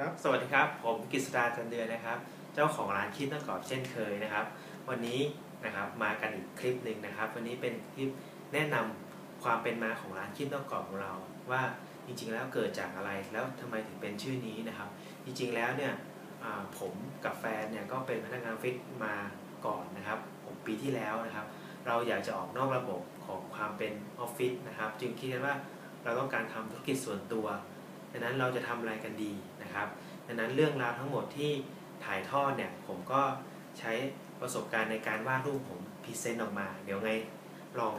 ครับ สวัสดีครับ ผมกฤษดาจันเดือนนะครับ เจ้าของร้านคิดนกรอบเช่นเคยนะครับ วันนี้นะครับมากันอีกคลิปหนึ่งนะครับ วันนี้เป็นคลิปแนะนำความเป็นมาของร้านคิดนกรอบของเรา ว่าจริงๆแล้วเกิดจากอะไร แล้วทำไมถึงเป็นชื่อนี้นะครับ จริงๆแล้วเนี่ยผมกับแฟนเนี่ยก็เป็นพนักงานฟิตมาก่อนนะครับปีที่แล้วนะครับ เราอยากจะออกนอกระบบของความเป็นออฟฟิศนะครับ จึงคิดว่าเราต้องการทำธุรกิจส่วนตัว ดังนั้นเราจะทำอะไรกันดีนะครับดังนั้นเรื่องราวทั้งหมดที่ถ่ายทอดเนี่ยผมก็ใช้ประสบการณ์ในการวาดรูปผมพรีเซนต์ออกมา เดี๋ยวไงลอง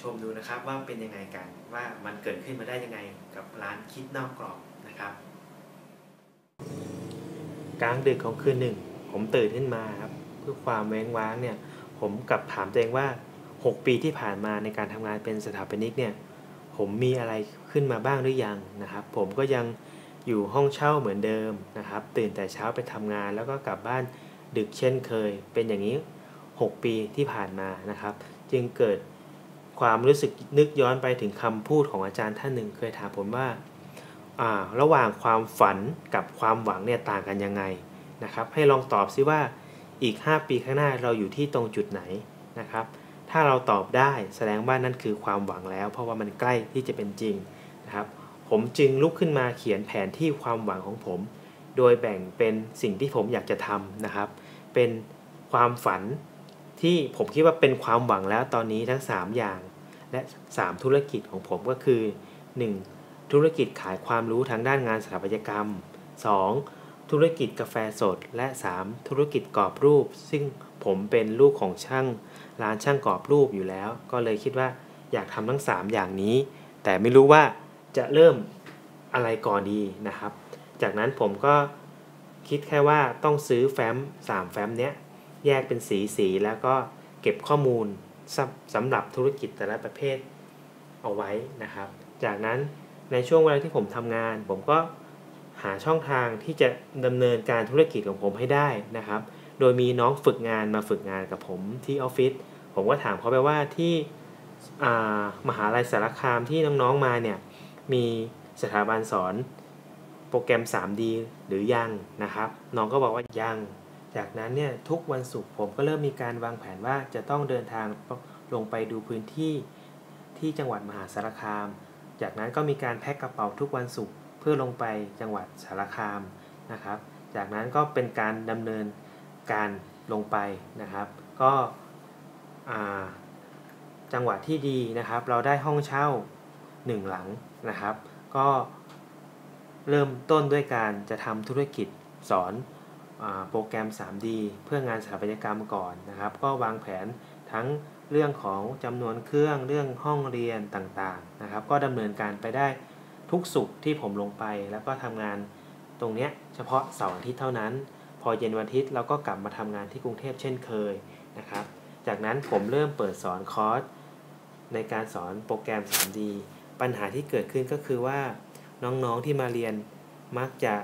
ชมดูนะครับว่าเป็นยังไงกันว่ามันเกิดขึ้นมาได้ยังไงกับร้านคิดนอกกรอบนะครับกลางดึกของคืนหนึ่ง ผมตื่นขึ้นมาครับเพื่อความแวงว้างเนี่ยผมกลับถามตัวเองว่า 6 ปีที่ผ่านมาในการทำงานเป็นสถาปนิกเนี่ย ผมมีอะไรขึ้นมาบ้างหรือยังนะครับ ผมก็ยังอยู่ห้องเช่าเหมือนเดิมนะครับ ตื่นแต่เช้าไปทำงาน แล้วก็กลับบ้านดึกเช่นเคย เป็นอย่างนี้ 6 ปีที่ผ่านมานะครับ จึงเกิดความรู้สึกนึกย้อนไปถึงคำพูดของอาจารย์ท่านหนึ่งเคยถามผมว่าระหว่างความฝันกับความหวังเนี่ยต่างกันยังไงนะครับ ให้ลองตอบซิว่าอีก 5 ปีข้างหน้าเราอยู่ที่ตรงจุดไหนนะครับ ถ้าเราตอบได้แสดงว่านั่นคือความหวังแล้ว เพราะว่ามันใกล้ที่จะเป็นจริงนะครับ ผมจึงลุกขึ้นมาเขียนแผนที่ความหวังของผม โดยแบ่งเป็นสิ่งที่ผมอยากจะทำนะครับ เป็นความฝันที่ผมคิดว่าเป็นความหวังแล้วตอนนี้ทั้ง 3 อย่าง และ 3 ธุรกิจของผมก็คือ 1. ธุรกิจขายความรู้ทางด้านงานสถาปัตยกรรม 2. ธุรกิจกาแฟสด และ 3. ธุรกิจกรอบรูป ซึ่งผมเป็นลูกของช่าง ร้านช่างกรอบรูปอยู่แล้ว ก็เลยคิดว่าอยากทำทั้ง 3 อย่างนี้ แต่ไม่รู้ว่าจะเริ่มอะไรก่อนดีนะครับ จากนั้นผมก็คิดแค่ว่าต้องซื้อแฟ้ม 3 แฟ้มเนี้ยแยกเป็นสีสีแล้วก็เก็บข้อมูลสำหรับธุรกิจแต่ละประเภทเอาไว้นะครับ จากนั้นในช่วงเวลาที่ผมทำงาน ผมก็ หาช่องทางที่จะดำเนินการธุรกิจของผมให้ได้นะครับ โดยมีน้องฝึกงานมาฝึกงานกับผมที่ออฟฟิศผมก็ถามเขาไปว่าที่มหาลัยสารคามที่น้องๆมาเนี่ยมีสถาบันสอนโปรแกรม 3D หรือยังนะครับ น้องก็บอกว่ายัง จากนั้นเนี่ยทุกวันศุกร์ผมก็เริ่มมีการวางแผนว่าจะต้องเดินทางลงไปดูพื้นที่ที่จังหวัดมหาสารคาม จากนั้นก็มีการแพ็คกระเป๋าทุกวันศุกร์ เพื่อลงไปจังหวัดสารคามนะครับ จากนั้นก็เป็นการดำเนินการลงไปนะครับ ก็จังหวะที่ดีนะครับ เราได้ห้องเช่า 1 หลังนะครับ ก็เริ่มต้นด้วยการจะทำธุรกิจสอนอโปรแกรม 3D เพื่องานสถาปัตยกรรมก่อนนะครับ ก็วางแผนทั้งเรื่องของจำนวนเครื่องเรื่องห้องเรียนต่างๆนะครับ ก็ดำเนินการไปได้ ทุกสุขที่ผมลงไป แล้วก็ทำงานตรงนี้เฉพาะเสาร์อาทิตย์เท่านั้น พอเย็นวันอาทิตย์เราก็กลับมาทำงานที่กรุงเทพเช่นเคยนะครับ จากนั้นผมเริ่มเปิดสอนคอร์สในการสอนโปรแกรม 3D ปัญหาที่เกิดขึ้นก็คือว่า น้องๆที่มาเรียนมักจะ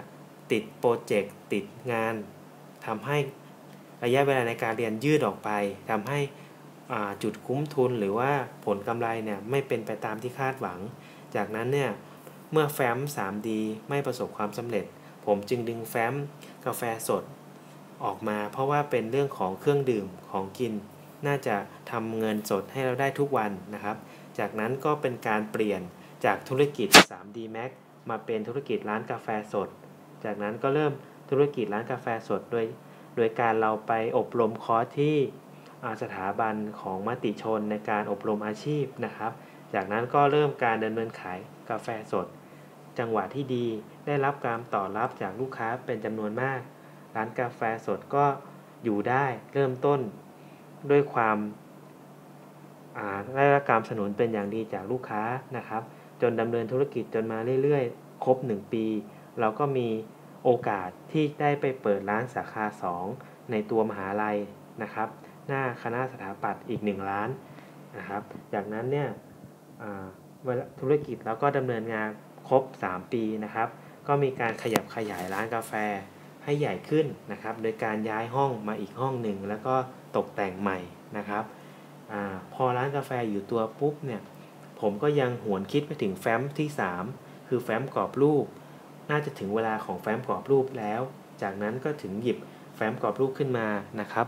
ติดโปรเจกต์ติดงานทำให้ระยะเวลาในการเรียนยืดออกไปทำให้จุดคุ้มทุนหรือว่าผลกำไรเนี่ยไม่เป็นไปตามที่คาดหวัง จากนั้นเนี่ย เมื่อแฟ้ม 3D ไม่ประสบความสำเร็จ ผมจึงดึงแฟ้มกาแฟสด ออกมาเพราะว่าเป็นเรื่องของเครื่องดื่มของกิน น่าจะทำเงินสดให้เราได้ทุกวันนะครับ จากนั้นก็เป็นการเปลี่ยนจากธุรกิจ 3D Max มาเป็นธุรกิจร้านกาแฟสด จากนั้นก็เริ่มธุรกิจร้านกาแฟสดโดย โดยการเราไปอบรมคอร์สที่สถาบันของมติชนในการอบรมอาชีพนะครับ จากนั้นก็เริ่มการดำเนินขายกาแฟสด จังหวะที่ดีได้รับการตอบรับจากลูกค้าเป็นจำนวนมาก ร้านกาแฟสดก็อยู่ได้เริ่มต้น ด้วยความได้รับการสนุนเป็นอย่างดีจากลูกค้านะครับ จนดำเนินธุรกิจจนมาเรื่อยๆ ครบ 1 ปี เราก็มีโอกาสที่ได้ไปเปิดร้านสาขา 2 ในตัวมหาลัยนะครับ หน้าคณะสถาปัตย์อีก1ล้านนะครับ จากนั้นเนี่ย ธุรกิจเราก็ดำเนินงานครบ 3 ปีนะครับ ก็มีการขยับขยายร้านกาแฟให้ใหญ่ขึ้นนะครับ โดยการย้ายห้องมาอีกห้องหนึ่งแล้วก็ตกแต่งใหม่นะครับอพอร้านกาแฟอยู่ตัวปุ๊บเนี่ยผมก็ยังหวนคิดไปถึงแฟ้มที่ 3 คือแฟ้มกรอบรูป น่าจะถึงเวลาของแฟ้มกรอบรูปแล้ว จากนั้นก็ถึงหยิบแฟ้มกรอบรูปขึ้นมานะครับ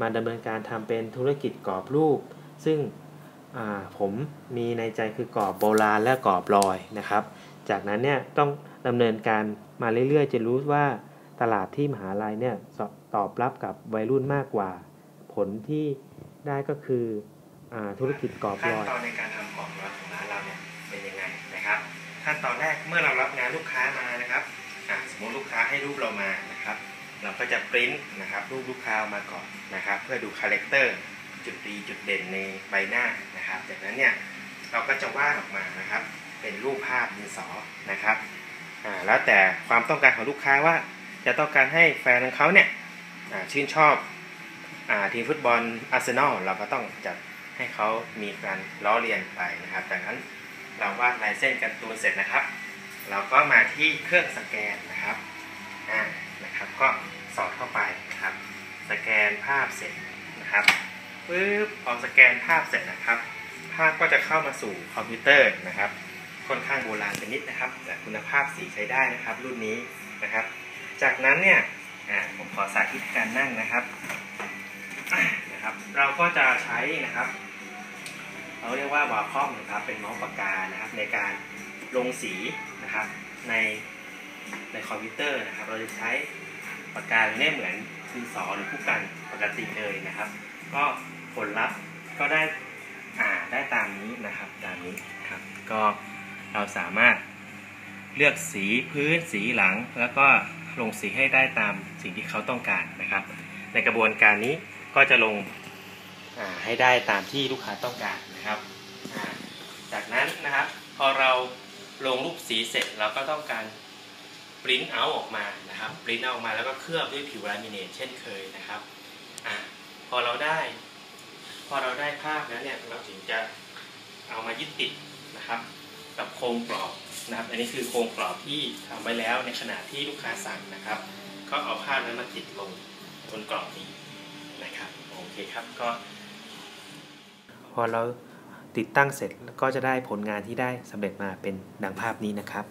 มาดำเนินการทำเป็นธุรกิจกรอบรูป ซึ่ง ผมมีในใจคือกรอบโบราณและกรอบลอยนะครับ จากนั้นเนี่ยต้องดำเนินการมาเรื่อยๆ จะรู้ว่าตลาดที่มหาลัยเนี่ยตอบรับกับวัยรุ่นมากกว่า ผลที่ได้ก็คืออธุรกิจกรอบลอยขั้นตอนในการทำกรอบลอยของร้านเราเนี่ยเป็นยังไงนะครับขั้นตอนแรกเมื่อเรารับงานลูกค้ามานะครับสมมติลูกค้าให้รูปเรามานะครับ เราก็จะปริ้นนะครับรูปลูกค้ามาก่อนนะครับ เพื่อดูคาแรคเตอร์ จุดดีจุดเด่นในใบหน้านะครับจากนั้นเนี่ยเราก็จะวาดออกมานะครับ เป็นรูปภาพดินสอนะครับแล้วแต่ความต้องการของลูกค้าว่าจะต้องการให้แฟนของเขาเนี่ยชื่นชอบอทีมฟุตบอลอาร์เซนอลเราก็ต้องจัดให้เขามีการล้อเลียนไปนะครับจากนั้นเราวาดลายเส้นกันตูนเสร็จนะครับ เราก็มาที่เครื่องสแกนนะครับอ่านะครับ ก็สอดเข้าไปนะครับ สแกนภาพเสร็จนะครับ ปึ๊บพอสแกนภาพเสร็จนะครับ ภาพก็จะเข้ามาสู่คอมพิวเตอร์นะครับ ค่อนข้างโบราณไปนิดนะครับ แต่คุณภาพสีใช้ได้นะครับ รุ่นนี้นะครับ จากนั้นเนี่ยผมขอสาธิตการนั่งนะครับนะครับ เราก็จะใช้นะครับ เราเรียกว่าวาคอมนะครับ เป็นเมาส์ปากกานะครับ ในการลงสีนะครับ ในในคอมพิวเตอร์นะครับ เราจะใช้ปากกาเนี่ยเหมือนดินสอหรือผู้กันปกติเลยนะครับ ก็ ผลลัพธ์ก็ได้อ่าได้ตามนี้นะครับตามนี้ครับก็เราสามารถเลือกสีพื้นสีหลัง แล้วก็ลงสีให้ได้ตามสิ่งที่เขาต้องการนะครับ ในกระบวนการนี้ก็จะลงให้ได้ตามที่ลูกค้าต้องการนะครับ จากนั้นนะครับพอเราลงรูปสีเสร็จเราก็ต้องการปริ้นเอาออกมานะครับปริ้นเอาออกมาแล้วก็เคลือบด้วยผิวลามิเนตเช่นเคยนะครับอพอเราได้ พอเราได้ภาพแล้วเนี่ยเราถึงจะเอามายึดติดนะครับกับโครงกรอบนะครับ อันนี้คือโครงกรอบที่ทำไว้แล้วในขณะที่ลูกค้าสั่งนะครับ ก็เอาภาพนั้นมาติดลงบนกรอบนี้นะครับโอเคครับก็พอเราติดตั้งเสร็จก็จะได้ผลงานที่ได้สำเร็จมาเป็นดังภาพนี้นะครับ